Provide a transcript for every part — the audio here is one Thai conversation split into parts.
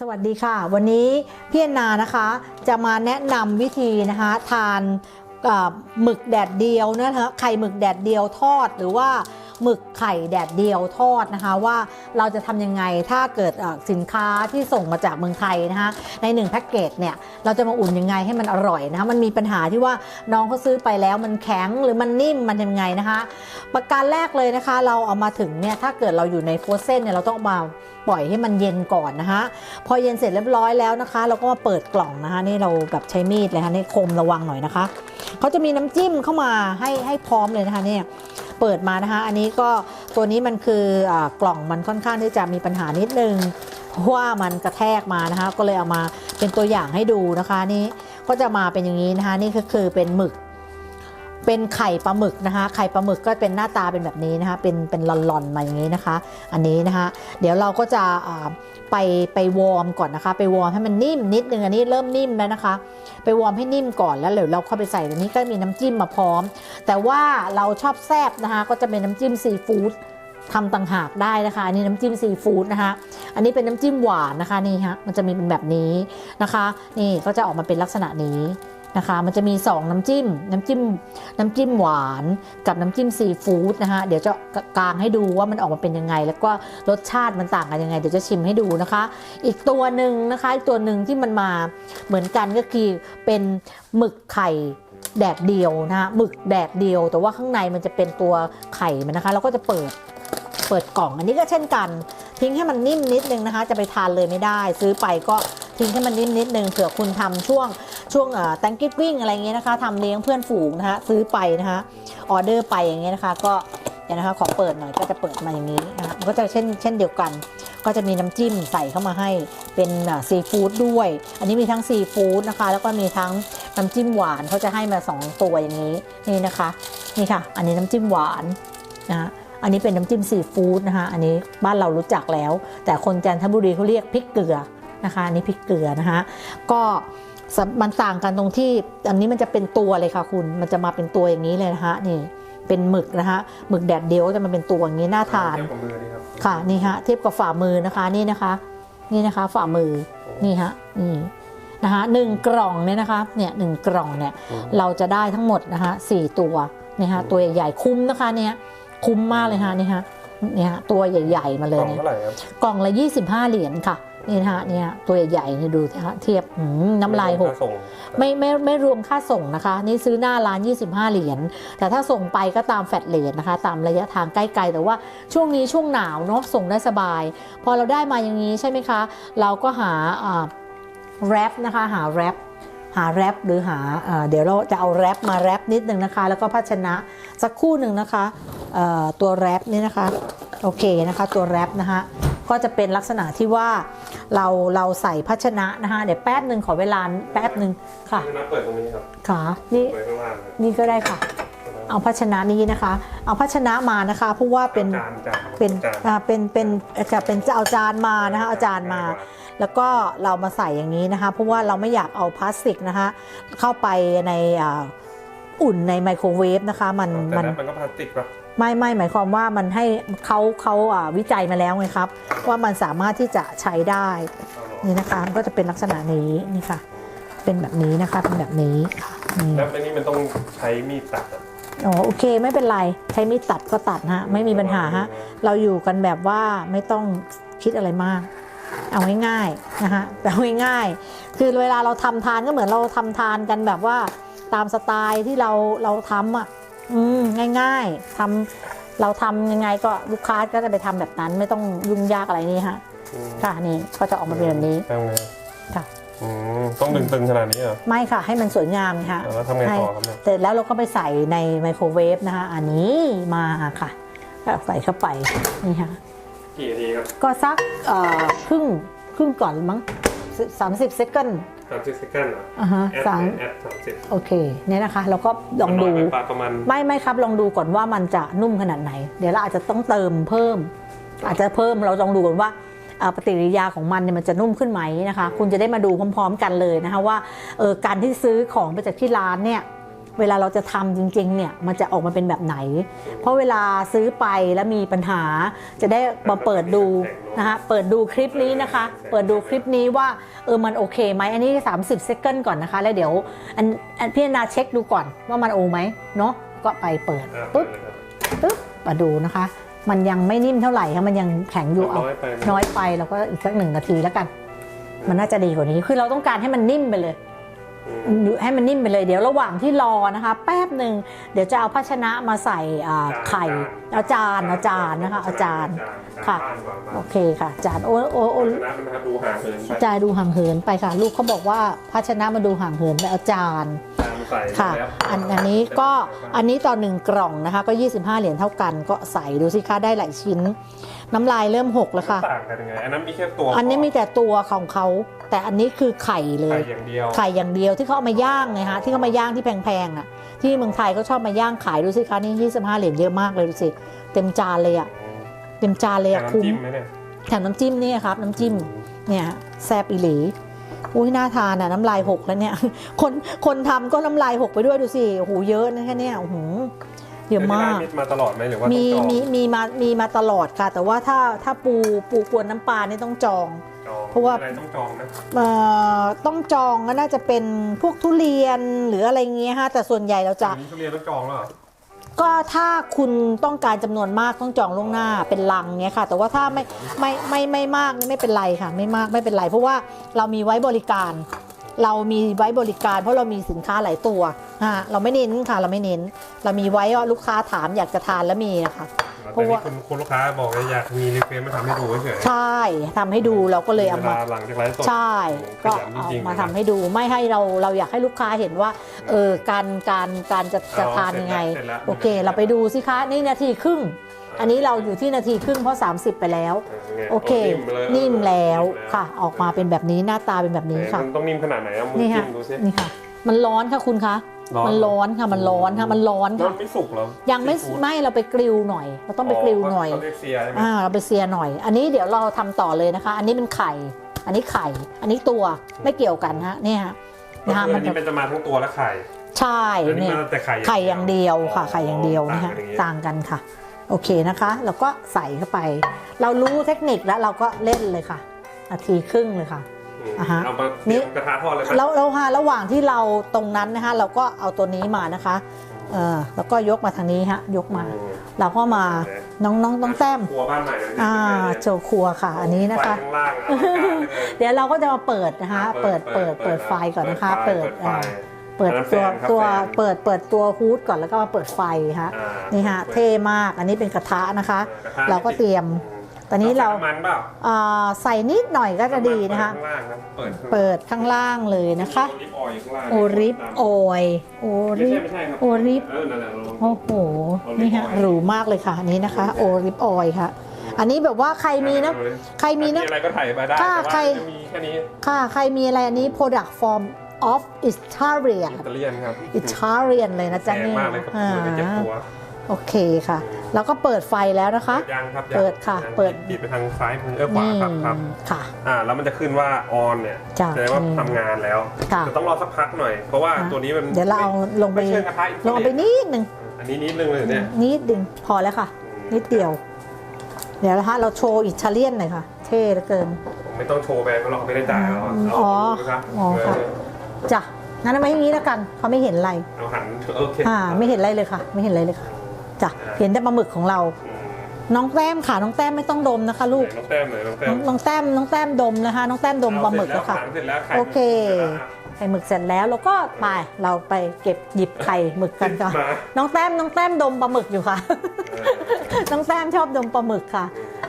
สวัสดีค่ะ วันนี้พี่อนานะคะ จะมาแนะนำวิธีนะคะทานหมึกแดดเดียวนะคะไข่หมึกแดดเดียวทอดหรือว่า หมึกไข่แดดเดียวทอดนะคะ ว่าเราจะทำยังไงถ้าเกิดสินค้าที่ส่งมาจากเมืองไทยนะคะใน1แพ็กเกจเนี่ยเราจะมาอุ่นยังไงให้มันอร่อยนะคะมันมีปัญหาที่ว่าน้องเขาซื้อไปแล้วมันแข็งหรือมันนิ่มมันยังไงนะคะ ประการแรกเลยนะคะ เราเอามาถึงเนี่ยถ้าเกิดเราอยู่ในโฟรเซนเนี่ยเราต้องเอามาปล่อยให้มันเย็นก่อนนะคะพอเย็นเสร็จเรียบร้อยแล้วนะคะ เราก็มาเปิดกล่องนะคะนี่เราแบบใช้มีดเลยค่ะนี่คมระวังหน่อยนะคะเขาจะมีน้ำจิ้มเข้ามาให้ให้พร้อมเลยนะคะเนี่ยเปิดมานะคะ อันนี้ก็ตัวนี้มันคืออกล่องมันค่อนข้างที่จะมีปัญหานิดนึงเพราะว่ามันกระแทกมานะคะ ก็เลยเอามาเป็นตัวอย่างให้ดูนะคะนี่ก็จะมาเป็นอย่างนี้นะคะ นี่ก็คือเป็นหมึก เป็นไข่ปลาหมึกนะคะ ไข่ปลาหมึกก็เป็นหน้าตาเป็นแบบนี้นะคะ เป็นเป็นหลอนๆมาอย่างนี้นะคะ อันนี้นะคะ เดี๋ยวเราก็จะไปไปวอร์มก่อนนะคะ ไปวอร์มให้มันนิ่มนิดนึงอันนี้เริ่มนิ่มแล้วนะคะ ไปวอร์มให้นิ่มก่อนแล้วเดี๋ยวเราเข้าไปใส่ตัวนี้ก็มีน้ำจิ้มมาพร้อม แต่ว่าเราชอบแซบนะคะ ก็จะเป็นน้ำจิ้มซีฟู้ดทำต่างหากได้นะคะ อันนี้น้ำจิ้มซีฟู้ดนะคะ อันนี้เป็นน้ำจิ้มหวานนะคะนี่ฮะมันจะมีเป็นแบบนี้นะคะ นี่ก็จะออกมาเป็นลักษณะนี้ นะคะ มันจะมี 2 น้ำจิ้ม น้ำจิ้ม น้ำจิ้มหวานกับน้ำจิ้มซีฟู้ดนะคะ เดี๋ยวจะกางให้ดูว่ามันออกมาเป็นยังไง แล้วก็รสชาติมันต่างกันยังไง เดี๋ยวจะชิมให้ดูนะคะ อีกตัวหนึ่งนะคะอีกตัวหนึ่งที่มันมาเหมือนกันก็คือเป็นหมึกไข่แดดเดียวนะคะหมึกแดดเดียว แต่ว่าข้างในมันจะเป็นตัวไข่มันนะคะแล้วก็จะเปิดเปิดกล่องอันนี้ก็เช่นกัน ทิ้งให้มันนิ่มนิดนึงนะคะ จะไปทานเลยไม่ได้ ซื้อไปก็ทิ้งให้มันนิ่มนิดนึงเผื่อคุณทำช่วง ช่วงแตงกิฟวิ่งอะไรเงี้ยนะคะทำเลี้ยงเพื่อนฝูงนะคะซื้อไปนะคะออเดอร์ไปอย่างเงี้ยนะคะ ก็เดี๋ยวนะคะขอเปิดหน่อยก็จะเปิดมาอย่างนี้นะคะก็จะเช่นเช่นเดียวกัน ก็จะมีน้ำจิ้มใส่เข้ามาให้เป็นซีฟู้ดด้วย อันนี้มีทั้งซีฟู้ดนะคะ แล้วก็มีทั้งน้ำจิ้มหวานเขาจะให้มาสองตัวอย่างนี้นี่นะคะนี่ค่ะ อันนี้น้ำจิ้มหวานนะอันนี้เป็นน้ำจิ้มซีฟู้ดนะคะ อันนี้บ้านเรารู้จักแล้ว แต่คนจันทบุรีเขาเรียกพริกเกลือนะคะอันนี้พริกเกลือนะคะก็ มันต่างกันตรงที่อันนี้มันจะเป็นตัวเลยค่ะคุณ มันจะมาเป็นตัวอย่างนี้เลยนะคะนี่เป็นหมึกนะคะหมึกแดดเดียวก็จะมาเป็นตัวอย่างนี้น่าทานเทียบกับมือนี่ครับค่ะนี่ฮะเทียบกับฝ่ามือนะคะนี่นะคะ นี่นะคะ ฝ่ามือนี่ฮะนี่นะคะหนึ่งกล่องเนี่ยนะคะเนี่ยหนึ่งกล่องเนี่ยเราจะได้ทั้งหมดนะคะสี่ตัวเนี่ยฮะตัวใหญ่ๆคุ้มนะคะเนี่ยคุ้มมากเลยฮะนี่ฮะเนี่ยฮะตัวใหญ่ ๆ มาเลกยล่องเนี่ยเท่าไหร่ครับกล่องละ 25 เหรียญค่ะ นี่นะฮะเนี่ยตัวใหญ่ๆนี่ดูสิฮะเทียบหืมน้ำลายหกค่ส่งไม่ไม่ไม่รวมค่าส่งนะคะ นี่ซื้อหน้าร้าน 25 เหรียญแต่ถ้าส่งไปก็ตามแฟลตเลทนะคะ ตามระยะทางใกล้ๆ แต่ว่าช่วงนี้ช่วงหนาวเนาะส่งได้สบาย พอเราได้มาอย่างนี้ใช่ไหมคะ เราก็หาแรปนะคะหาแรปหาแรปหรือหาอ่าเดี๋ยวเราจะเอาแรปมาแรปนิดนึงนะคะ แล้วก็ภาชนะสักครู่หนึ่งนะคะเอ่อตัวแรปนี่นะคะโอเคนะคะตัวแรปนะคะ ก็จะเป็นลักษณะที่ว่าเราเราใส่ภาชนะนะคะเดี๋ยวแป๊บหนึ่งขอเวลาแป๊บหนึ่งค่ะคือนับเปิดตรงนี้ครับค่ะนี่เปิดข้างล่างครับนี่ก็ได้ค่ะ เอาภาชนะนี้นะคะ เอาภาชนะมานะคะเพราะว่าเป็นจานจานเป็นจานอ่าเป็นเป็นจะเป็นจะเอาจานมานะคะเอาจานมา แล้วก็เรามาใส่อย่างนี้นะคะ เพราะว่าเราไม่อยากเอาพลาสติกนะคะเข้าไปในอ่าอุ่นในไมโครเวฟนะคะ มันแต่มัน นั้นมันก็พลาสติกปะ ไม่ไม่หมายความว่ามันให้เขาเขาอ่าวิจัยมาแล้วไงครับ ว่ามันสามารถที่จะใช้ได้เอาหรอนี่นะคะมันก็จะเป็นลักษณะนี้นี่ค่ะ เป็นแบบนี้นะคะเป็นแบบนี้ค่ะนี่แล้วอันนี้มันต้องใช้มีดตัดอะอ๋อโอเคไม่เป็นไรใช้มีดตัดก็ตัดฮะไม่มีปัญหาฮะเราอยู่กันแบบว่าไม่ต้องคิดอะไรมาก เอาง่ายๆนะคะเอาง่ายๆคือเวลาเราทำทานก็เหมือนเราทำทานกันแบบว่าตามสไตล์ที่เราเราทำอะ อืมง่าย ๆทำเราทำยังไงก็ลูกค้าก็จะไปทำแบบนั้น ไม่ต้องยุ่งยากอะไรนี่ฮะอืมค่ะนี่ก็จะออกมาเป็นแบบนี้ทำไงค่ะอืมต้องดึงตึงขนาดนี้เหรอไม่ค่ะให้มันสวยงามค่ะแล้วทำไงต่อครับเนี่ยเสร็จแล้วเราก็ไปใส่ในไมโครเวฟนะคะ อันนี้มาค่ะก็ใส่เข้าไปนี่ค่ะกี่นาทีครับก็สักเอ่อครึ่งครึ่งก่อนมั้งสามสิบเซคันด์ สามสิบเซคันด์เหรออ่าฮะแอดสามแอดสามสิบโอเคเนี่ยนะคะ เราก็ลองดูน้ยไปปะประมาณไม่ไม่ครับลองดูก่อนว่ามันจะนุ่มขนาดไหน เดี๋ยวเราอาจจะต้องเติมเพิ่ม อาจจะเพิ่มเราลองดูก่อนว่าเอ่อปฏิกิริยาของมันเนี่ยมันจะนุ่มขึ้นไหมนะคะ คุณจะได้มาดูพร้อม ๆ กันเลยนะคะว่าเออการที่ซื้อของไปจากที่ร้านเนี่ย เวลาเราจะทำจริงๆเนี่ยมันจะออกมาเป็นแบบไหน เพราะเวลาซื้อไปแล้วมีปัญหา จะได้มาเปิดดูนะคะเปิดดูคลิปนี้นะคะ เปิดดูคลิปนี้ว่าเออมันโอเคไหมอันนี้ 30 เซคันก่อนนะคะ แล้วเดี๋ยวอันอันพี่นาเช็คดูก่อนว่ามันโอไหมเนาะก็ไปเปิดอ่าปุ๊บเปิดเลยครับปึ๊บมาดูนะคะ มันยังไม่นิ่มเท่าไหร่ค่ะมันยังแข็งอยู่เอาน้อยไปไหมน้อยไปเราก็อีกสักหนึ่งนาทีแล้วกัน มันน่าจะดีกว่านี้คือเราต้องการให้มันนิ่มไปเลยอืม ให้มันนิ่มไปเลยเดี๋ยวระหว่างที่รอนะคะ แป๊บหนึ่งเดี๋ยวจะเอาภาชนะมาใส่อ่าไข่เอาจานเอาจานนะคะเอาจานค่ะจานบ้านกว่าโอเคค่ะจานโอโอโอภาชนะมันนะครับดูห่างเกินไปจานดูห่างเหินไปค่ะ ลูกเขาบอกว่าภาชนะมาดูห่างเหินไปเอาจานจานใส่ค่ะแล้วอันอันนี้ก็อันนี้ต่อหนึ่งกล่องนะคะ ก็ 25 เหรียญเท่ากันก็ใส่ดูสิคะได้หลายชิ้น น้ำลายเริ่มหกแล้วค่ะต่างกันยังไงอันนั้นมีแค่ตัว อันนี้มีแต่ตัวของเขา แต่อันนี้คือไข่เลไข่ยอย่างเดียวไข่อย่างเดียวที่เขาเอามาย่างไงฮะที่เขามาย่างที่แพงๆอะที่เมืองไทยเขาชอบมาย่างขายดูสิคะนี่25 เหรียญเยอะมากเลยดูสิเต็มจานเลยอะเต็มจานเลยอะน้ำคุ้มจิ้มไหมเนี่ยแถมน้ำจิ้มนี่ครับน้ำจิ้มเนี่ยแซบอีหลีอุ้ยน่าทานอะน้ำลายหกแล้วเนี่ย คนคนทำก็น้ำลายหกไปด้วยดูสิโอ้โหเยอะนะแค่เนี้ยโอ้โหเยอะมากที่ร้นมาตลอดไหมหรือว่ามีต้องจองมีมีมามีมาตลอดค่ะ แต่ว่าถ้าถ้าปูปูกวนน้ำปลานี่ต้องจองจอง เพราะว่าอะไรต้องจองนะเอ่อต้องจองก็น่าจะเป็นพวกทุเรียนหรืออะไรเงี้ยฮะแต่ส่วนใหญ่เราจะอันนี้ทุเรียนต้องจองแล้วเหรอก็ถ้าคุณต้องการจำนวนมากต้องจองล่วงหน้าเป็นลังเงี้ยค่ะ แต่ว่าถ้าไม่ไม่ไม่ไม่มากนี่ไม่เป็นไรค่ะ ไม่มากไม่เป็นไร เพราะว่าเรามีไว้บริการ เรามีไว้บริการ เพราะเรามีสินค้าหลายตัวฮะเราไม่เน้นค่ะ เราไม่เน้น เรามีไว้ว่าลูกค้าถามอยากจะทานแล้วมีนะคะ เพแต่ราะนี่ว่าคุณคุณลูกค้าบอกว่าอยากมีรีเควสมาทำให้ดูเฉยใช่ทำให้ดูเราก็เลยเอาเวมาลาหลังจากไลฟ์สด ใช่ขก็ยันจเอาริงๆมานะทำให้ดูไม่ให้เราเราอยากให้ลูกค้าเห็นว่าเออการการการจะจะอ๋อทานยังไง เสร็จแล้ว โอเค เราไปดูสิคะนี่นาทีครึ่ง อันนี้เราอยู่ที่นาทีครึ่งเพราะ 30 ไปแล้ว โอเคลยนิ่มแล้วนิ่มค่ะ ออกมาเป็นแบบนี้หน้าตาเป็นแบบนี้ค่ะ มันต้องนิ่มขนาดไหนเอามือนี่จิ้ค่ะมดูสินี่ค่ะ มันร้อนค่ะคุณคะ ร้อน มันร้อนค่ะมันร้อนค่ะมันร้อนแล้วค่ะ มันไม่สุกเหรอยังไม่ซีฟู้ดไม่เราไปกริลหน่อย เราต้องไปกริลหน่อย เขาเรียกเซียใช่ไหมอ่าเราไปเซียหน่อย อันนี้เดี๋ยวเราทำต่อเลยนะคะ อันนี้เป็นไข่ อันนี้ไข่ อันนี้ตัวไม่เกี่ยวกันฮะเนี่ยฮะก็นะคะคือมัอันนจะนี้เป็นจะมาทั้งตัวและไข่ใช่อันนี้เนี่ย มาแต่ไข่ไข่อย่างเดียวค่ะไข่อย่างเดียวนะต่าคะงกันอย่างเงี้ยต่างกันค่ะ โอเคนะคะแล้วก็ใส่เข้าไป เรารู้เทคนิคแล้วเราก็เล่นเลยค่ะนาทีครึ่งเลยค่ะ อืมอ่าฮะ เอามานี่เตรียมกระทะทอดเลยไหมแล้วแล้วค่ะระหว่างที่เราตรงนั้นนะคะเราก็เอาตัวนี้มานะคะเออแล้วก็ยกมาทางนี้ฮะยกมา อืมเราก็มาน้องน้องต้องแต้มครัวบ้านใหม่เลยอ่าโชว์ครัวค่ะ อันนี้นะคะ ไฟข้างล่างอะอลังการเหลยเดี๋ยวเราก็จะมาเปิดนะคะ เปิดเปิดเปิดไฟก่อนนะคะ เปิดไฟ อ่าเปิดอันนั้นตัวแฟนครับตัวแฟนเปิดเปิดตัวฮูดก่อนแล้วก็มาเปิดไฟฮะอ่านี่ฮะเท่มากอันนี้เป็นกระทะนะคะกระทะเราก็เตรียม ตอนนี้เราใส่ำมันเปล่าอ่าใส่นิดหน่อยก็จะดีนะคะ ข้างล่างครับเปิดเปิดข้างล่างเลยนะคะ โอลิฟออยล์อยู่ข้างล่างโอริฟออยล์โอไม่ริใช่ฟ ไม่ใช่ครับโอลิฟ เออนั่นแหละโอ้โห นี่ฮะหรูมากเลยค่ะอันนี้นะคะ โอริฟออยล์ค่ะ อันนี้แบบว่าใครมีนะ ใครมีนะ อะไรก็ถ่ายมาได้ถ้าแต่ว่าใคร จะมีแค่นี้ค่ะ ใครมีอะไรอันนี้ product form of Italian อิตาเลียนครับ Italian เลยนะแพจ๊ะงนี่มากเลยครับอ่ามือไปเจ็บตัว โอเคค่ะ แล้วก็เปิดไฟแล้วนะคะ ยังครับเปิดค่ะยังเปิดปิดไปทางซ้ายมือเออขวานี่ครับครับค่ะ อ่าแล้วมันจะขึ้นว่าออนเนี่ยจ้ะแสดงว่าอืมทำงานแล้วค่ะแต่ต้องรอสักพักหน่อย เพราะว่าอะตัวนี้มันเดี๋ยวเราเอาลงไป ไม่เชิงกระทะอิตาเลียนลงไปนิดหนึ่งอันนี้นิดนึงเลยเนี่ยนิดหนึ่งพอแล้วค่ะ นิดเดียว เดี๋ยวนะคะเราโชว์อิตาเลียนหน่อยค่ะ เท่เหลือเกิน ผมไม่ต้องโชว์แบรนด์เพราะเราไม่ได้จ่ายแล้วะอืมเอาอ๋อดูนะครับอ๋อค่ะเออจ้ะงั้นเอาไว้อย่างนี้แล้วกันเขาไม่เห็นอะไร เอาหันโอเค อ่า ไม่เห็นอะไรเลยค่ะ ไม่เห็นอะไรเลยค่ะ จ้ะเห็นแต่ปลาหมึกของเราอืมน้องแต้มค่ะน้องแต้มไม่ต้องดมนะคะ ลูกไหนน้องแต้มเลยน้องแต้น้อมงน้องแต้มน้องแต้มดมนะคะ น้องแต้มดมปลาหมึกแล้แล้ววค่ะ เสร็จแล้วไข่โอเคสร็จแล้วไข่หมึกเสร็จแล้วเราก็ไปเราไปเก็บหยิบไข่หมึกกันค่ะมาน้องแต้มน้องแต้มดมปลาหมึกอยู่ค่ะ เออน้องแต้มชอบดมปลาหมึกค่ะ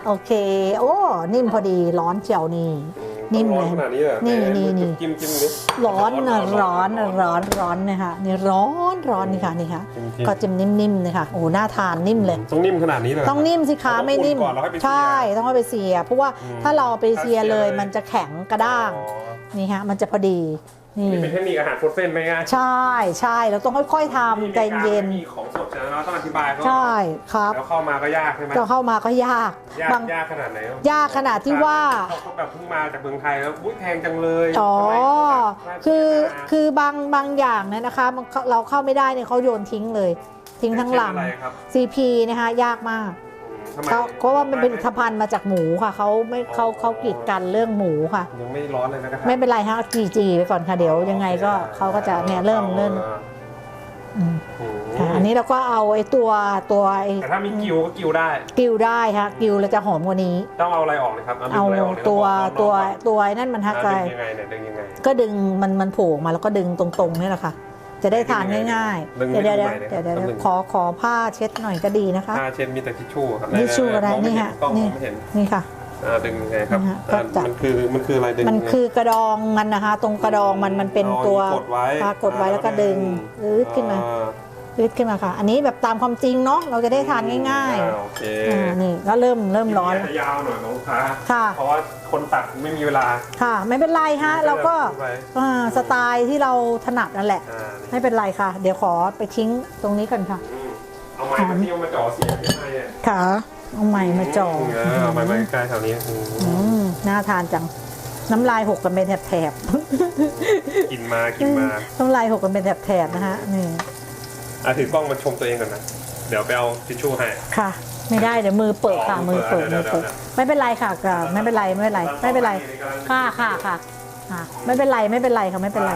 โอเค โอ้ นิ่มพอดีร้อนเจียวนี่ นิ่มร้เลอนย ขนาดนี้เหรอนี่ไหนี่นี่ จิ้มจิ้มดิร้อนนะร้อนนะร้อนร้อนนะคะนี่ร้อนร้อนนี่ค่ะนี่ค่ะ จริงๆ ก็จิ้มนิ่มๆเลยค่ะโอ้น่าทานนิ่มเลย ต้องนิ่มขนาดนี้เลย ต้องนิ่มสิคะเราต้องไม่นิ่มอุ่นก่อนแล้วค่อยไปเสียใช่ต้องเอาไปเสีย เพราะว่าอืมถ้าเราเอาไปเสียถ้าเสียเลยเลย มันจะแข็งกระด้าง อ๋อ นี่ฮะมันจะพอดี นี่นี่เป็นเทคนิคอาหารฟุตเส้นไหมง่ายใช่ใช่เราต้องค่อยๆทำใจเย็น มีของสดนะเราต้องอธิบายเขาใช่ครับแล้วเข้ามาก็ยากใช่ไหมก็เข้ามาก็ยากยากบางยากขนาดไหนยากขนาดที่ว่าเขาก็แบบเพิ่งมาจากเมืองไทยแล้วอุ้ยแพงจังเลยอ๋อทำไมแบบคือมาคือบางบางอย่างเนี่ยนะคะมันเขาเราเข้าไม่ได้เนี่ยเขาโยนทิ้งเลย ทิ้งทั้งหลังเช่นอะไรครับ CP นะคะยากมากอืม ทำไมเขาเพราะว่ามันเป็นผลิตภัณฑ์มาจากหมูค่ะเขาไม่เขาเขากีดกันเรื่องหมูค่ะ ยังไม่ร้อนเลยนะครับไม่เป็นไรฮะจีจีไปก่อนค่ะเดี๋ยวยังไงก็เขาก็จะเนี่ยเริ่มเริ่มอืมอืมค่ะอันนี้เราก็เอาไอ้ตัวตัวไอ้แต่ถ้ามีกิวก็กิวได้กิวได้ค่ะกิวแล้วจะหอมกว่านี้ ต้องเอาอะไรออกนะครับเอาอะไรออกนี่ยตัวบอกตัวบอกตัวไอ้นั่นมันบอกฮักไกดึงยังไงเนี่ยดึงยังไงก็ดึงมันมันโผล่ออกมาแล้วก็ดึงตรงๆนี่แหละค่ะ จะได้ทานง่ายดึงๆไม่เดี๋ยวดึเดี๋ยวงใหม่เลยเดี๋ยวเดี๋ยวดึงขอขอผ้าเช็ดหน่อยก็ดีนะคะผ้าเช็ดมีแต่ทิชชู่ครับทิชชู่ก็ได้มองม่นี่เห็ฮะกล้องมนี่องไม่เห็นนี่ค่ะอ่าดึงยังไงครับนะฮะก็อ่าจะมันคือมันคืออะไรดึงมันยังไงคือกระดองมันนะคะ ตรงกระดองมันมันเป็นอ๋อตัวกดไว้ค่ะกดไว้แล้วก็ดึงอืดขึ้นมาอ่ ยืดขึ้นมาค่ะ อันนี้แบบตามความจริงเนาะเราจะได้ทานง่ายอ่โอเคๆอ่านี่ก็เริ่มเริ่มร้อนคลิปแล้วจะยาวหน่อยน้องลูกค้าค่ะ เพราะว่าคนตัดไม่มีเวลา ค่ะ ไม่เป็นไรฮะเราก็พูดไปอ่าสไตล์ที่เราถนัดนั่นแหละ อ่านี่ ไม่เป็นไรค่ะ เดี๋ยวขอไปทิ้งตรงนี้กันค่ะ อืมเอาไม้มาที่เอามาจ่อเสียบยังไงเนี่ยค่ะเอาใหม่มาจ่อเออเอาไม้มาใกล้ๆแถวนี้อืมอืมน่าทานจัง น้ำลายหกกันเป็นแถบกินมากินมาๆน้ำลายหกกันเป็นแถบๆนะฮะนี่ อะถือกล้องมาชมตัวเองก่อนนะ เดี๋ยวไปเอาทิชชู่ให้ ค่ะ ไม่ได้เดี๋ยวมือเปิดค่ะอ๋อมืมืออเปิเปิดดมือเปิดเดี๋ยวไม่เป็นไรค่ะก็ไม่เป็นไรไม่เป็นไรไม่เป็นไรค่ะค่ะค่ะค่ะ ไม่เป็นไรไม่เป็นไรค่ะไม่เป็นไร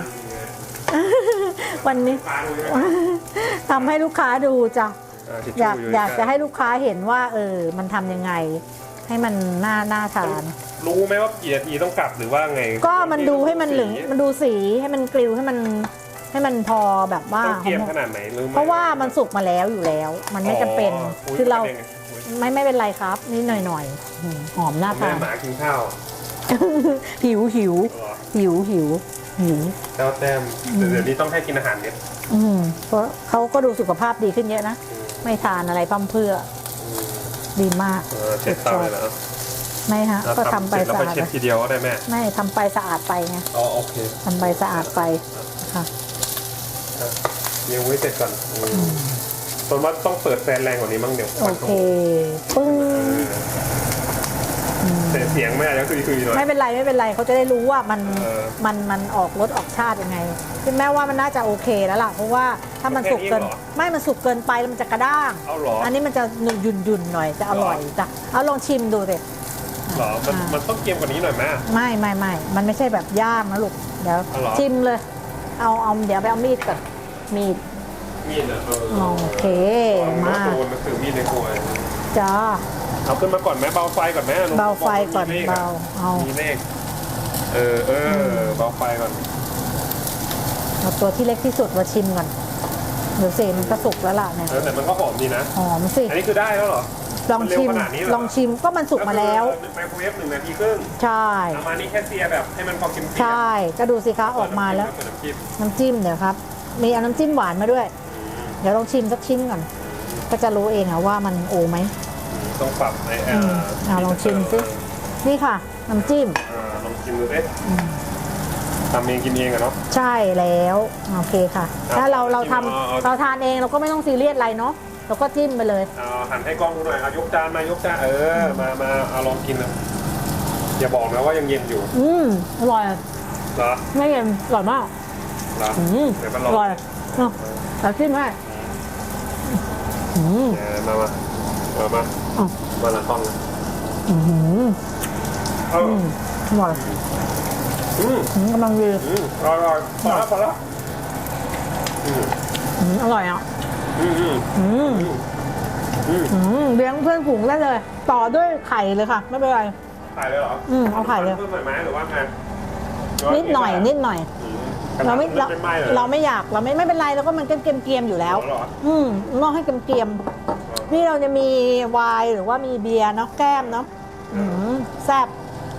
วันนี้ปลาดูใช่ไหมทำให้ลูกค้าดูจ้ะอ่าทิชอยากชู่อยากจะใกล้ให้ลูกค้าเห็นว่า เออ มันทำยังไง ให้มันน่าน่าทานรู้ไหมว่ากี่นาทีต้องกลับหรือว่าไง ก็มันดูให้มันเหลืองสีมันดูสีให้มันกริวให้มัน ให้มันพอแบบว่าต้องเทียมขนาดไหนหรือไม่เพราะว่ามันสุกมาแล้วอยู่แล้ว มันไม่จำเป็นยคือเราไม่ได้ไงอุ๊ยไม่ไม่เป็นไรครับนิดหน่อยหน่อยๆอืมหอมน่าแม่ทานหมากินข้าวหิวหิวเหรอหิวหิวหิวเจ้าแต้มแต่เดี๋ยวนี้ต้องให้กินอาหารเนี่ยอืมเพราะเขาก็ดูสุขภาพดีขึ้นเยอะนะอืมไม่ทานอะไรพั่มเพรื่ออืมดีมากเออเช็ดเตาเลยแล้วไม่ฮะก็ทำไปเสร็จแล้วสะก็อาดเช็ดไปทีเดียวก็ได้แม่ไม่ทำไปสะอาดไปไงอ๋อโอเคทำไปสะอาดไปค่ะ ยังไม่เสร็จก่อนอืมตอนว่าต้องเปิดแฟนแรงกว่านี้มั้งเดี๋ยวโอเคปึ้งเออแต่เสียงไม่อาจจะคุยๆหน่อย ไม่เป็นไรไม่เป็นไรเขาจะได้รู้ว่ามันเออ มันมันออกรสออกชาติยังไงคือแม้ว่ามันน่าจะโอเคแล้วล่ะ เพราะว่าถ้ามันสุกเกินแค่นี้เหรอไม่มันสุกเกินไปแล้วมันจะกระด้าง เอาเหรออันนี้มันจะหนุ่ยุ่นยุ่นๆหน่อยจะอร่อยจ้ะเอาลองชิมดูสิ เหรอมันมันต้องเกรียมกว่านี้หน่อยแม่ไม่ไม่ไม่ มันไม่ใช่แบบย่างนะลูก เดี๋ยว อ๋อเหรอ ชิมเลย เอาเอาเดี๋ยวไปเอามีดก่อนมีด มีดเหรอเออโอเคมามาโดนมันคือมีดในครัวจ้าเอาขึ้นมาก่อนแม่เบาไฟก่อนแม่ลงเบาไฟก่อนมีลขะเบาเอา มีเลขเออเออเบาไฟก่อนเอาตัวที่เล็กที่สุดมาชิมก่อนเดี๋ยวสิมันก็สุกแล้วล่ะเนี่ยเออแต่มันก็หอมดีนะ หอมสิ อันนี้คือได้แล้วเหรอ ลองชิม มันเร็วขนาดนี้เหรอ ลองชิมก็มันสุกมาแล้วก็คือไมโครเวฟหนึ่งนาทีครึ่งใช่เอามานี่แค่เซียแบบให้มันพอกินใช่ ก็ดูสิคะออกมาแล้ว เปิดน้ำจิ้มน้ำจิ้มเดี๋ยวครับ มีเอาน้ำจิ้มหวานมาด้วย เดี๋ยวลองชิมสักชิ้นก่อน ก็จะรู้เองอะว่ามันโอไหม ต้องปรับไอ้อืมเอาลองชิมสิ นี่ค่ะ น้ำจิ้ม เออลองชิมดูสิทำเองกินเองอะเนาะ ใช่แล้ว โอเคค่ะ ครับถ้าเราเราทเอาเอาำเราทานเองเราก็ไม่ต้องซีเรียสอะไรเนาะ เราก็จิ้มไปเลย เอาหันให้กล้องดูหน่อยเอายกจานมายกจานเออมามาเอาลองกินนะอย่าบอกนะว่ายังเย็นอยู่อืมอร่อยเหรอไม่เย็นอร่อยมากเหรออืมเดี๋ยวมันอลองร่อยเอาเราจิ้มให้อืมเออมามามามาอ๋อมาละต้องอืมเอออืมอร่อยอืมอืมกำลังดีอืมอร่อยพอแล้วพอแล้วอืมอืมอร่อยอะ อืมอืมเลี้ยงเพื่อนฝูงได้เลย ต่อด้วยไข่เลยค่ะ ไม่เป็นไร ไขายเลยเหรออืมเอาไขายเลย เพิ่มหน่อยไหมหรือว่าไงนิดหน่อยนิดหน่อย เราไม่เราเป็นไม้เลยเราไม่อยากเราไม่ไม่เป็นไรเราก็มันเกรียมๆอยู่แล้ว อืมลองให้เกรียมๆนี่เราจะมีไวน์หรือว่ามีเบียร์เนาะแก้มเนาะแซ่บ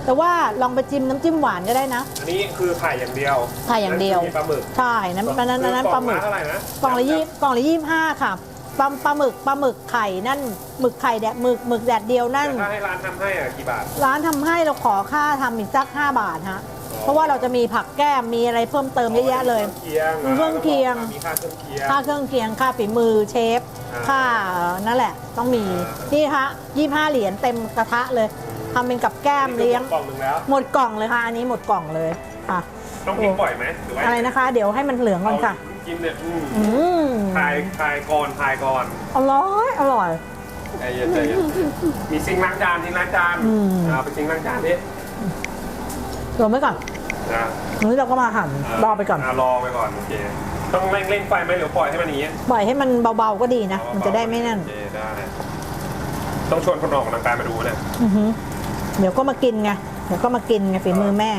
แต่ว่าลองไปจิ้มน้ำจิ้มหวานก็ได้นะ อันนี้คือไข่อย่างเดียวไข่อย่างเดียวแล้มีปลาหมึกใช่นั้นนั้นนั้นนั้นปลาหมึกเท่าไหร่นะกล่องละยี่กล่องละยี่ห้าค่ะปลาปลาหมึกปลาหมึกไข่นั่นหมึกไข่แดดหมึกหมึกแดดเดียวนั่น แต่ถ้าให้ร้านทำให้อะกี่บาท ร้านทำให้เราขอค่าทำอีกสักห้าบาทฮะ อ๋อ เพราะว่าเราจะมีผักแก้มมีอะไรเพิ่มเติมเยอะแยะเลย เครื่องเคียงเครื่องเคียงมีค่าเครื่องเคียง ค่าเครื่องเคียงค่าฝีมือเชฟ อ่า ค่านั่นแหละ ต้องมีอ่านี่นี่ฮะยี่ห้าเหรียญเต็มกระทะเลย ทำเป็นกับแก้มเลี้ยง กล่องหนึ่งแล้ว หมดกล่องเลยค่ะ อันนี้หมดกล่องเลยค่ะ ต้องพริกบ่อยไหมหรือว่าอะไรนะคะ เดี๋ยวให้มันเหลืองก่อนค่ะ เอากินเนี่ยอืมอืมทายทายก่อนทายก่อนอร่อย อร่อย ใจเย็นใจเย็นมีซิงค์ล้างจานซิงค์ล้างจานอืม เอาไปซิงค์ล้างจานดิรวมไว้ก่อนนะอันนี้เราก็มาหั่นรอไปก่อนรอไปก่อนโอเคต้องเร่งเร่งไฟไหมหรือปล่อยให้มันอย่างนี้ปล่อยให้มันเบาๆก็ดีนะ มันจะได้ไม่นั่นโอเคได้ต้องชวนคนออกกำลังกายมาดูเนี่ยอือหือ เดี๋ยวก็มากินไงเดี๋ยวก็มากินไงฝีมือแม่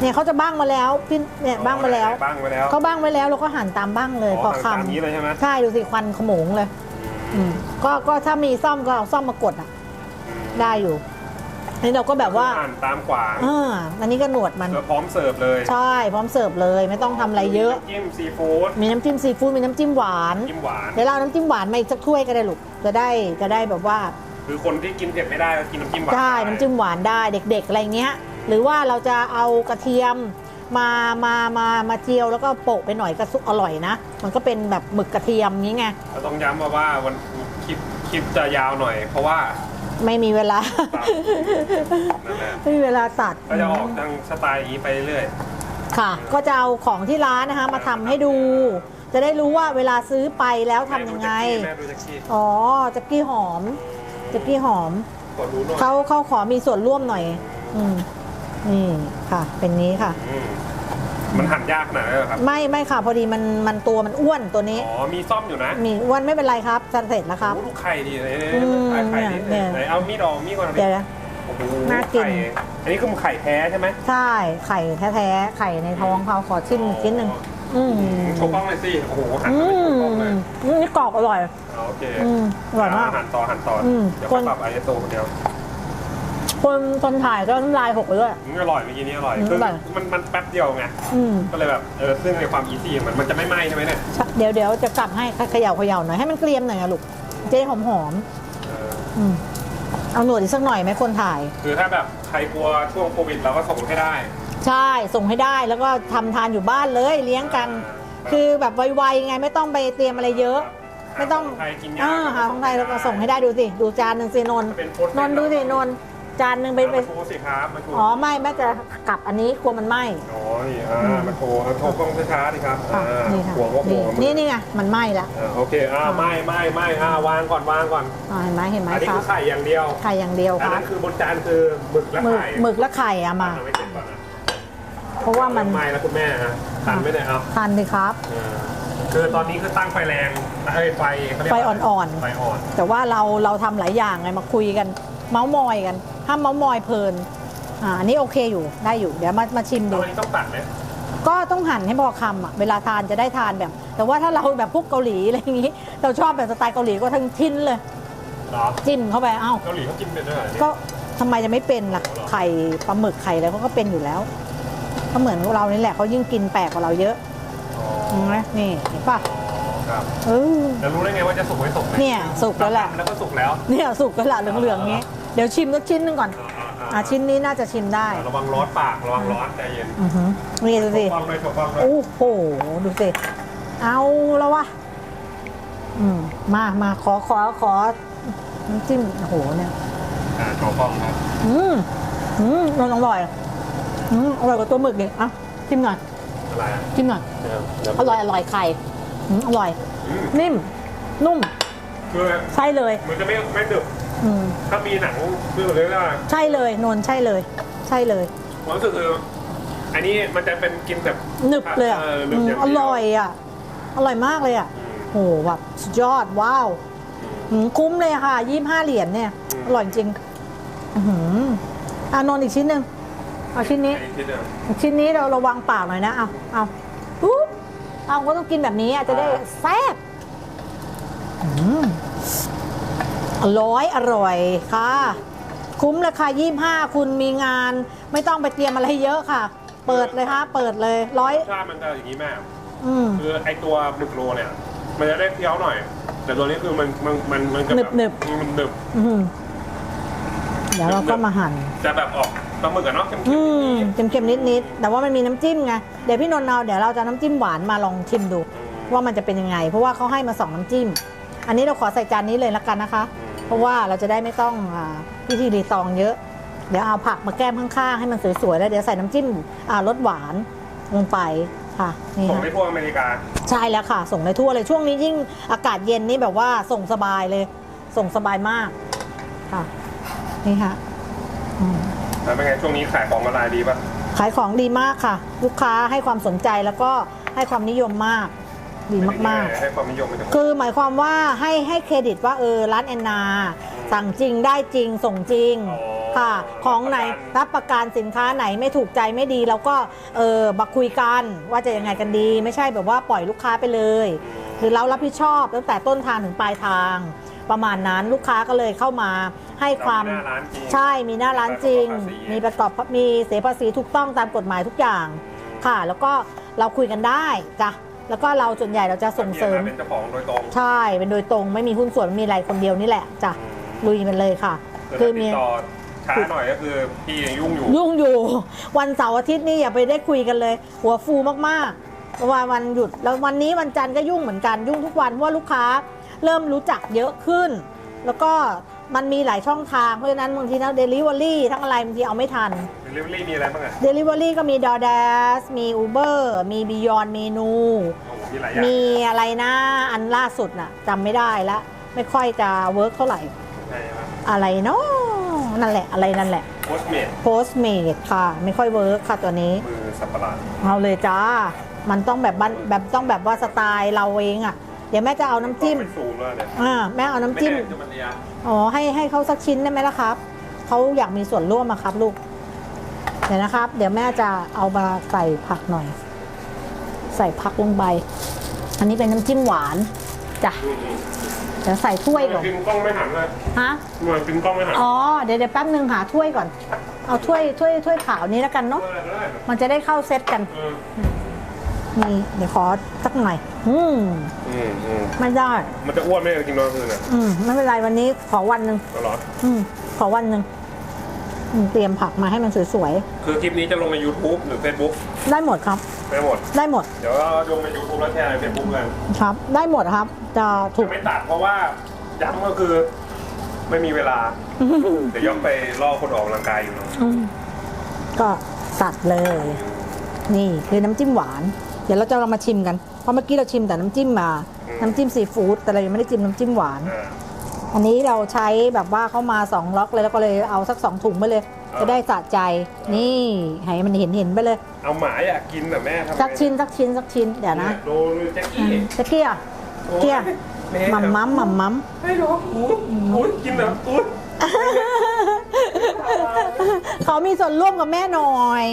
เนี่ยเขาจะบ้างมาแล้วพี่เนี่ยบ้างมาแล้วบ้างไปแล้วเขาบ้างไว้แล้วเราก็หั่นตามบ้างเลยพอตามนี้คำเลยใช่ไหมใช่ดูสิควันขโมงเลยอืมก็ก็ถ้ามีซ่อมก็เอาซ่อมมากดอะ ได้อยู่อันนี่เราก็แบบว่าอ่านตามขวางอ่าอันนี้ก็หนวดมันแล้วพร้อมเสิร์ฟเลยใช่พร้อมเสิร์ฟเลยไม่ต้องทำอะไรเยอะน้ำจิ้มซีฟู้ดมีน้ำจิ้มซีฟู้ดมีน้ำจิ้มหวานจิ้มหวานเดี๋ยวเราเอาน้ำจิ้มหวานมาอีกสักถ้วยก็ได้ลูกจะได้จะได้แบบว่า คือคนที่กินเผ็ดไม่ได้ก็กินน้ำจิ้มหวานใช่น้ำจิ้มหวานได้เด็กๆอะไรเงี้ย หรือว่าเราจะเอากระเทียมมามามามาเจียวแล้วก็โปะไปหน่อยก็สุกอร่อยนะ มันก็เป็นแบบหมึกกระเทียมนี้ไงเราต้องย้ำมาว่าวันคลิปคลิปจะยาวหน่อย เพราะว่าไม่มีเวลาตัดนั่นแหละไม่มีเวลาตัดก็จะออกทางสไตล์อย่างนี้ไปเรื่อยค่ะ ก็จะเอาของที่ร้านนะคะมาทำให้ดู จะได้รู้ว่าเวลาซื้อไปแล้วทำยังไงแม่ดูแจ็คกี้อ๋อจักกี้หอม จักกี้หอมกดดูหน่อยเขาเขาขอมีส่วนร่วมหน่อย อืมนี่ค่ะ เป็นนี้ค่ะ อืมมันหั่นยากขนาดนั้นเหรอครับ ไม่ไม่ค่ะ พอดีมันมันตัวมันอ้วนตัวนี้ อ๋อ มีซ่อมอยู่นะมีอ้วนไม่เป็นไรครับจะเสร็จแล้วครับ โอ้ลูกไข่ดีเลยอืมไข่ไข่ดิเนี่ย ไหนเอามีดออกมีดก่อนเดี๋ยวนะ โอ้โหน่ากิน ไข่อันนี้คือไข่แท้ใช่ไหมใช่ไข่แท้ๆไข่ในท้องเขาขอชิมชิ้นหนึ่งอื มโชว์กล้องเลยสิ โอ้โหหั่นอืมาเป็นมโชว์กล้องเลยอืมนี่กรอบอร่อยอ๋อโอเคอืมอร่อยมากหั่นต่อหั่นต่ออม เดี๋ยวคไปนปรับไอเอสโเดียวคนคนถ่ายก็น้ำลายหกไปด้วย อืมอร่อยเมื่อกี้นี้อร่อยอืมคืออร่อย มันมันแป๊บเดียวไง อืมก็เลยแบบเออซึ่งในความอีซี่มันมันจะไม่ไหม้ใช่ไหมเนี่ยเดี๋ยวเดี๋ยวจะกลับให้เขย่าเขย่าหน่อยให้มันเกรียมหน่อยอะลูกจะได้หอมหอมเออๆอืมเอาหนวดอีกสักหน่อยไหมคนถ่าย คือถ้าแบบใครกลัวช่วงโควิดเราก็ส่งให้ได้ ใช่ส่งให้ได้แล้วก็ทำทานอยู่บ้านเลยเลี้ยงกัน คือแบบไวๆไงไม่ต้องไปเตรียมอะไรเยอะ ไม่ต้องหาขไทยกินยาอ่าหาของไทยแล้วก็ส่งให้ได้ดูสิ ดูจานหนึ่งสินนท์เป็นโพสต์นนท์ดูสินนท์จานหนึ่งไปไปมาโชว์สิครับมาโชว์อ๋อไม่แม่จะกลับอันนี้กลัวมันไหม้อ๋อนี่อ่ามาโชว์เอาโชว์กล้องช้าๆดิครับอะอ่านี่ค่ะหัวก็หันี่วนี่นี่ไงมันไหม้ละอ่าโอเคอ่าไม่ไม่ไม่อ่าวางก่อนวางก่อน อ่าเห็นไหมเห็นไหมอันนี้ครัคืบอไข่อย่างเดียวไข่อย่างเดียวอัคนรับนั้นคือบนจานคือหมึกและหมึกไข่หมึกและไข่อะมา เอาไว้เสร็จก่อนนะ เพราะว่ามันไม่แล้วคุณแม่ฮะทันไหมเนี่ยเอาทานสิครับเออคือตอนนี้คือตั้งไฟแรงเอ้ยไฟเขาเรียกไฟว่าอ่อนไฟอ่อนๆแต่ว่าเราเราทำหลายอย่างไงมาคุยกัน เมาส์มอยกันห้ามเมาส์มอยเพลินอ่าอันนี้โอเคอยู่ได้อยู่เดี๋ยวมามาชิมตดูอนนี้ต้องตัดไหมก็ต้องหั่นให้พอคำอะเวลาทานจะได้ทานแบบ แต่ว่าถ้าเราแบบพวกเกาหลีอะไรอย่างงี้ เราชอบแบบสไตล์เกาหลีก็ทั้งชิ้นเลยเหรอจิ้มเข้าไปเอ้าเกาหลีเขากินเป็นด้วยเหรอเนี่ยก็ทำไมจะไม่เป็นล่ะไข่ปลาหมึกไข่อะไรเขาก็เป็นอยู่แล้ว ก็เหมือนเรานี่แหละเขายิ่งกินแปลกกว่าเราเยอะอ๋อเห็นไหมนี่เห็นป่ะอ๋อครับเออแล้วรู้ได้ไงว่าจะสุกไม่สุกเนี่ยสุกแล้วแหละแล้วก็สุกแล้วเนี่ยสุกก็ละเหลืองๆอย่างงี้ เดี๋ยวชิมสักชิ้นหนึงก่อนอะชิ้นนี้น่าจะชิมได้ ระวังร้อนปากระวังร้อนใจเย็นอือหือนี่ดูสิถูกต้องเลยถูกต้องเลยโอ้โหดูสิเอาแล้ววะอืมมามาขอขอขอน้ำจิ้มโอ้โหเนี่ยอ่าถูกต้องครับอืมอืมมันอร่อย อืมอร่อยกว่าตัวหมึกอีกอะชิมหน่อยอะไรอะชิมหน่อยเดี๋ยวเดี๋ยวอร่อยอร่อยไข่อืมอร่อยอืมนิ่ม นุ่มคือใช่เลย มันจะไม่ไม่ดึกอืมถ้ามีหนังคือเรียกว่าใช่เลยนนท์ใช่เลย ใช่เลยความรู้สึกคืออันนี้มันจะเป็นกินแบบหนึบเลยอะหนึบอืมอย่างอเดีวร่อยอะ อร่อยมากเลยอะอืมโหแบบสุดยอดว้าวอืมอืมคุ้มเลยค่ะยี่ห้าเหรียญเนี่ยอืมอร่อยจริงอือหืออานนท์อีกชิ้นหนึ่ง เอาชิ้นนี้ไอ้ที่เดิมชิ้นนี้เราระวังปากหน่อยนะ เอาเอาปุ๊บเอาก็ต้องกินแบบนี้อะจะได้แซ่บอืมอร่อยอร่อยค่ะ คุ้มเลยค่ะยี่ห้าคุณมีงาน ไม่ต้องไปเตรียมอะไรเยอะค่ะ เปิดเลยค่ะเปิดเลยร้อยชาติมันจะอย่างนี้แม่ อืมคือไอตัวหมึกโรเนี่ย มันจะได้เคี้ยวหน่อย แต่ตัวนี้คือมันมันมันมันจะแบบหนึบมันหนึบอืมเดี๋ยวเราก็มาหั่น จะแบบออก ปลาหมึกอะเนาะเค็มอืมๆนิดเค็มๆนิดๆแต่ว่ามันมีน้ำจิ้มไงเดี๋ยวพี่นนท์เอาเดี๋ยวเราจะเอาน้ำจิ้มหวานมาลองชิมดู ๆว่ามันจะเป็นยังไง เพราะว่าเขาให้มาสองน้ำจิ้ม อันนี้เราขอใส่จานนี้เลยละกันนะคะ เพราะว่าเราจะได้ไม่ต้องอาพิธีรีตองเยอะ เดี๋ยวเอาผักมาแก้มข้างๆ ให้มันสวยๆ แล้วเดี๋ยวใส่น้ำจิ้มอ่ารสหวานลงไปค่ะนี่ส่งค่ะ ไปทั่วอเมริกา ใช่แล้วค่ะ ส่งได้ทั่วเลยช่วงนี้ยิ่งอากาศเย็นนี่แบบว่าส่งสบายเลย ส่งสบายมากค่ะนี่ค่ะอืม แล้วเป็นไงช่วงนี้ขายของออนไลน์ดีป่ะขายของดีมากค่ะ ลูกค้าให้ความสนใจแล้วก็ให้ความนิยมมาก ดีมากๆ ให้ความนิยมไปถึง คือหมายความว่าให้ให้เครดิตว่าเออร้านแอนนา สั่งจริงได้จริงส่งจริงอ๋อค่ะ ของไหนรับประกันสินค้าไหนไม่ถูกใจไม่ดีเราก็เออมาคุยกันว่าจะยังไงกันดี ไม่ใช่แบบว่าปล่อยลูกค้าไปเลย คือเรารับผิดชอบตั้งแต่ต้นทางถึงปลายทาง ประมาณนั้นลูกค้าก็เลยเข้ามาให้ความเรหน้าร้านจริงใช่มีหน้าร้านจริง มีมีปประระกกออบบภาษี มีเสียภาษีถูกต้องตามกฎหมายทุกอย่างค่ะ แล้วก็เราคุยกันได้จ้ะแล้วก็เราส่วนใหญ่เราจะส่งเสริม เป็นเจ้าของโดยตรงใช่เป็นโดยตรงไม่มีหุ้นส่วนไม่มีอะไรคนเดียวนี่แหละจ้ะอืมลุยมันเลยค่ะ คืคืออติมีดต่อช้าหน่อยก็คือพี่ยังยุ่งอยู่ ยุ่งอยู่ วันเสาร์อาทิตย์นี่อย่าไปได้คุยกันเลย หัวฟูมากๆเพราะว่าวันหยุดแล้ววันนี้วันจันทร์ก็ยุ่งเหมือนกันยุ่งทุกวันเพราะว่าลูกค้า เริ่มรู้จักเยอะขึ้น แล้วก็มันมีหลายช่องทาง เพราะฉะนั้นบางทีนะเดลิเวอรี่ทั้งอะไรบางทีเอาไม่ทัน Delivery มีอะไรบ้างอะ Delivery ก็มี DoorDash มี Uber มี Beyond Menu โอ้โหมีหลายอย่างมีอะไรนะอันล่าสุดน่ะจำไม่ได้ละไม่ค่อยจะเวิร์กเท่าไหร่ ใช่ครับอะไรเนาะนั่นแหละอะไรนั่นแหละโพสเมด Postmate ค่ะ ไม่ค่อยเวิร์กค่ะตัวนี้ มือสับประหลาดเอาเลยจ้า มันต้องแบบบ้านแบบต้องแบบว่าสไตล์เราเองอะ่ะ เดี๋ยวแม่จะเอาน้ำจิ้มไปซูมแล้วเนี่ยอ่าแม่เอาน้ำจิ้มไแน่จะมันยาอ๋อให้ให้เขาสักชิ้นได้ไหมล่ะครับ เขาอยากมีส่วนร่วมอะครับลูก เดี๋ยวนะครับ เดี๋ยวแม่จะเอามาใส่ผักหน่อย ใส่ผักลงไป อันนี้เป็นน้ำจิ้มหวานจ้ะอืมเดี๋ยวใส่ถ้วยก่อนกินกล้องไม่หันเลยฮะเหมือนกินกล้องไม่หันอ๋อ เดี๋ยวเดี๋ยวแป๊บนึงหาถ้วยก่อน เอาถ้วยถ้วยถ้วยขาวนี้แล้วกันเนาะ เออได้มันจะได้เข้าเซตกัน เออ นี่เดี๋ยวขอสักหน่อย อืมอืมอืมไม่ได้ มันจะอ้วนไหมกินตอนคืนอะอืมไม่เป็นไรวันนี้ขอวันหนึ่งก็เหรออืม ขอวันหนึ่งอืมเตรียมผักมาให้มันสวยคือคลิปนี้จะลงใน YouTube หรือ Facebook ๆได้หมดครับ ไม่หมด ได้หมดเดี๋ยวเราลงใน YouTube แล้วแชร์ใน Facebook กันครับ ได้หมดครับ จะถูกไม่ตัดเพราะว่าย้ำก็คือไม่มีเวลา เดี๋ยวย่องไปล่อคนออกกำลังกายอยู่เนอะอืมก็ตัดเลย นี่คือน้ำจิ้มหวานเดี๋ยวเราจะเอามาชิมกัน เพราะเมื่อกี้เราชิมแต่น้ำจิ้มมา น้ำจิ้มซีฟู้ดแต่เรายังไม่ได้จิ้มน้ำจิ้มหวานอ่าอันนี้เราใช้แบบว่าเข้ามาสองล็อกเลยแล้วก็เลยเอาสักสองถุงไปเลยอ่าจะได้สะใจ นี่ให้มันเห็นเห็นๆไปเลย เอาหมาอยากกินแต่แม่ทำไงสักชิ้นสักชิ้นสักชิ้นเดี๋ยวนะดูดูแจ็คอืกี้มจะเกี้ยเกี้ยแม่หมัมมัมหมัมมัมให้ดูอูดอูดกินแบบอูดเขามีส่วนร่วมกับแม่หน่อย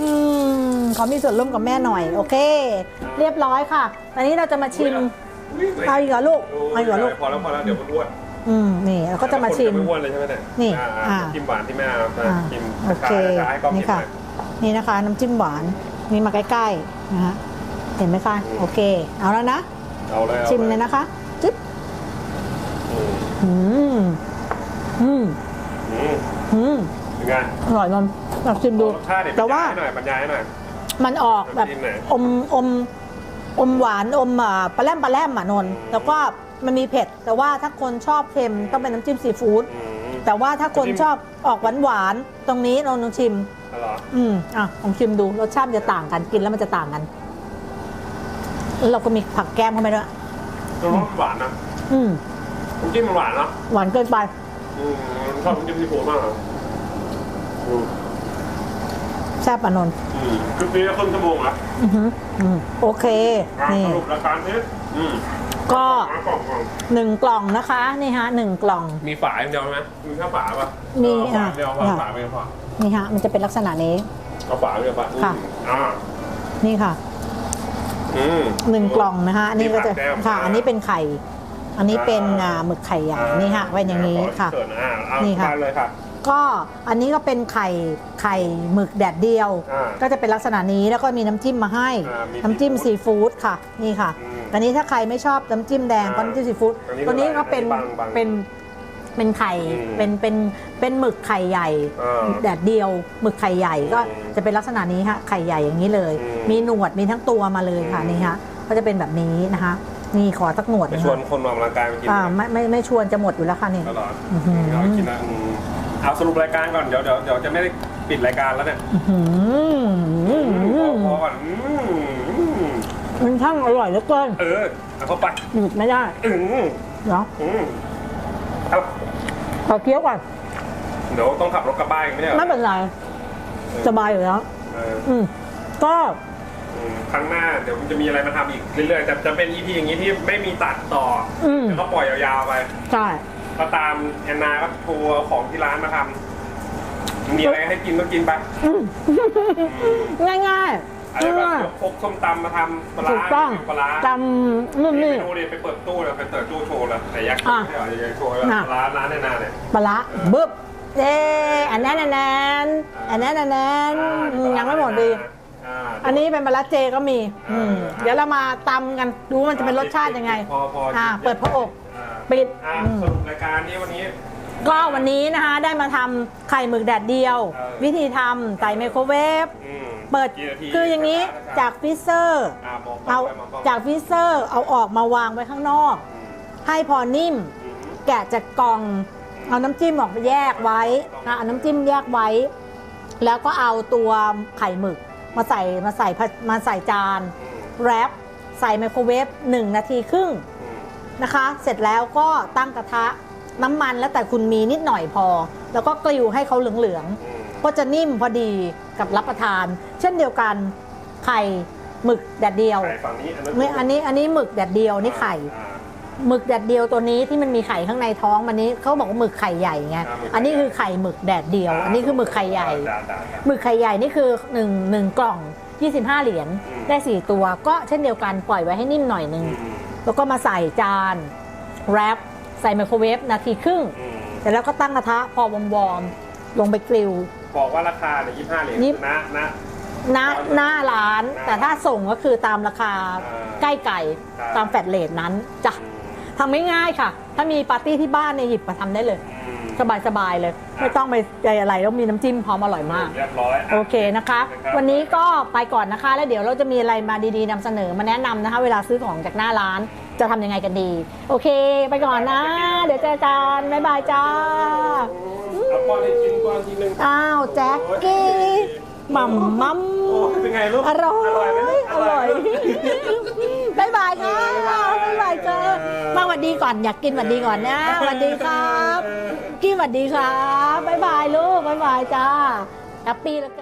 อืม เขามีส่วนร่วมกับแม่หน่อย โอเค เรียบร้อยค่ะตอนนี้เราจะมาชิมเอาอีกเหรอลูกเอาอีกเหรอลูกพอแล้วพอแล้วเดี๋ยวมันอ้วนอืมนี่เราก็จะมาชิมแต่ละคนจะไม่อ้วนเลยใช่ไหมเนี่ยนี่อ่าอ่าน้ำจิ้มหวานที่แม่เอามาอ่ากินโอเคช้าๆให้กล้องนี่กินหค่ะน่อยนี่นะคะ น้ำจิ้มหวานนี่มาใกล้ๆนะฮะเห็นไหมคะโอเค เอาแล้วนะเอาเลยอาชิมเลยนะคะจิ๊บอืมอืมอืมอืมอืมเป็นไงอร่อยนนท์ลองชิมดูรสชาติเดี๋ยวแต่ว่าบรรยายให้หน่อยบรรยายให้หน่อย มันออกแบบน้ำจิ้มไหนอมอมอมหวานอมอ่าปลาแรมปลาแรมอะนนท์แล้วก็มันมีเผ็ด แต่ว่าถ้าคนชอบเค็มต้องเป็นน้ำจิ้มซีฟู้ดอืมแต่ว่าถ้าคนน้ำจิ้มชอบออกหวานหวานๆตรงนี้ลองลองชิมอร่อยอืมอะลองชิมดูรสชาติมันจะต่างกันกินแล้วมันจะต่างกันแล้วเราก็มีผักแก้มเข้าไปด้วยน้ำจิ้มหวานนะอืมน้ำจิ้มมันหวานเนาะหวานเกินไปอืมชอบน้ำจิ้มซีฟู้ดมากอะ อืมแซ่บอะนนท์อืมคลิปนี้ครึ่งชั่วโมงละอือหืออืมโอเค อะนี่ สรุปรายการนี้อืมก็มากล่องกล่องหนึ่งกล่องนะคะ นี่ฮะหนึ่งกล่อง มีฝาอย่างเดียวไหมมีแค่ฝาป่ะมีเอาฝาเดียวอะ ฝาไม่พอนี่ฮะ มันจะเป็นลักษณะนี้ เอาฝาเดียวป่ะค่ะอืมอ่านี่ค่ะอืม หนึ่งกล่องนะคะอันนี้ก็จะมีผัแก้มค่ะ อันนี้เป็นไข่ อันนี้เป็นอ่าหมึกไข่หยางนี่ฮะไว้อย่างนี้ค่ะขอเชิญอ่าเอานี่ค่ะมาเลยค่ะ ก็อันนี้ก็เป็นไข่ไข่หมึกแดดเดียว อ่าก็จะเป็นลักษณะนี้แล้วก็มีน้ำจิ้มมาให้ อ่ามีน้ำจิ้มซีฟู้ดค่ะนี่ค่ะอืมอันนี้ถ้าใครไม่ชอบน้ำจิ้มแดงอ่าก็น้ำจิ้มซีฟู้ดอันนี้ตัวนี้ก็เป็นบางๆเป็นเป็นไข่อืมเป็นเป็นเป็นหมึกไข่ใหญ่อ่าแดดเดียวหมึกไข่ใหญ่ก็อืมจะเป็นลักษณะนี้ค่ะไข่ใหญ่อย่างนี้เลย อืมมีหนวดมีทั้งตัวมาเลยค่ะอืม นี่ฮะก็จะเป็นแบบนี้นะคะ นี่ขอสักหนวดไปนะชวนคะคนออกกำลังกายมากินอ่าไม่ไม่ไม่ชวนจะหมดอยู่แล้วค่ะนี่ ตลอดอื้อหือเอากินนะอืม เอาสรุปรายการก่อนเดี๋ยวเดี๋ยวเดี๋ยวจะไม่ได้ปิดรายการแล้วเนี่ยอื้อหือพอพอก่อนอืมมันช่างอร่อยเหลือเกินเออเอาเข้าไปหยุดไม่ได้อืมเนาะอืมเอาขอเคี้ยวก่อนเดี๋ยวต้องขับรถกลับบ้านอีกไม่ใช่เหรอไม่เป็นไรสบายอยู่แล้วเอออืมก็อืมครั้งหน้าเดี๋ยวมันจะมีอะไรมาทำอีกเรื่อยๆแต่จะเป็น EP อย่างนี้ที่ไม่มีตัดต่ออืมเดี๋ยวก็ปล่อยยาวๆไปใช่ ก็ตามแอนนาก็โทรเอาของที่ร้านมาทำมีอะไรให้กินก็กินไปอืมง่ายๆอะไรแบบง่ายยกพกส้มตำมาทำปลาร้าถูกต้องปลาร้าจำนู่นนี่นี่ไปดูดิไปเปิดตู้เลยไปเปิดตู้โชว์เลยแต่อยากอะไม่เอาอยากโชว์เลยอะ ปลาร้าร้านแอนนาเนี่ยปลาร้าบึ๊บเย้อันนั้นอันนั้นอันนั้นอันนั้นอืมยังไม่หมดดี อ่า อันนี้เป็นปลาร้าเจก็มีอืมอ่าเดี๋ยวเรามาตำกันดูว่ามันจะเป็นรสชาติยังไงพอพออ่าเปิดพระอกอ่า ปิด อ่าอืมสรุปรายการนี้วันนี้ ก็วันนี้นะคะได้มาทำไข่หมึกแดดเดียว เออ วิธีทำใส่ไมโครเวฟอืมเปิดกี่นาทีคืออย่างนี้ช้ๆจากฟรีเซอร์อ่ามองกล้เอางไปมองกล้องจากฟรีเซอร์เอาออกมาวางไว้ข้างนอก อืมให้พอนิ่ม อืม แกะจากกล่องเอาน้ำจิ้มออกไปแยกไว้นะเอาน้ำจิ้มแยกไว้ แล้วก็เอาตัวไข่หมึกมาใส่มาใส่ผัดมาใส่จาน อืม แรปใส่ไมโครเวฟ1 นาทีครึ่ง อืม นะคะ เสร็จแล้วก็ตั้งกระทะน้ำมันแล้วแต่คุณมีนิดหน่อยพอ แล้วก็กลิวให้เขาเหลืองอืมๆก็จะนิ่มพอดีกับรับประทาน เช่นเดียวกันไข่หมึกแดดเดียวไข่ฝั่งนี้อันนั้นไม่อันนี้อันนี้หมึกแดดเดียวนี่ไข่อ่าหมึกแดดเดียวตัวนี้ที่มันมีไข่ข้างในท้องมันนี้เขาบอกว่าหมึกไข่ใหญ่ไงอ่าหมึกไข่อันนี้คือไข่หมึกแดดเดียว อันนี้คือหมึกไข่ใหญ่จ้าจ้าจ้าหมึกไข่ใหญ่นี่คือ1นึ่งหนึ่งกล่อง 25 เหรียญอืมได้ 4 ตัวก็เช่นเดียวกันปล่อยไว้ให้นิ่มหน่อยนึงอืม แล้วก็มาใส่จานแรปใส่ไมโครเวฟนาทีครึ่งอืมเสร็จแล้วก็ตั้งกระทะพอวอมๆลงไปกริล บอกว่าราคาเนี่ยยี่ห้าเหรียญยี่นะนะ หน้าหน้าร้านหน้าแต่ถ้าส่งก็คือตามราคาอ่าใกล้ไก่ครับ ตามแฟลตเลทนั้นจ้ะอืมทำไม่ง่ายค่ะ ถ้ามีปาร์ตี้ที่บ้านเนี่ยหยิบมาทำได้เลย อืม สบายๆเลย ไม่ต้องไปใจอะไรแล้วมีน้ำจิ้มพร้อมอร่อยมาก เรียบร้อยะ โอเคนะคะ ครับ วันนี้ก็ไปก่อนนะคะ แล้วเดี๋ยวเราจะมีอะไรมาดีๆนำเสนอมาแนะนำนะคะ เวลาซื้อของจากหน้าร้านจะทำยังไงกันดี โอเค ไปก่อนนะ เดี๋ยวเจอกันบ๊ายบายจ้า เอาป้อนให้กินป้อนทีนึง อ้าว แจ็คกี้ หม่ำมัมโอ้เป็นไงลูกอร่อยอร่อยไหมเนี่ยอร่อยบายบายค่ะบ๊ายบายบายบายค่ะมาหวัดดีก่อนอยากกินหวัดดีก่อนนะหวัดดีครับกี้หวัดดีครับบายบายลูกบายบายจ้าแฮปปี้แล้วเกิน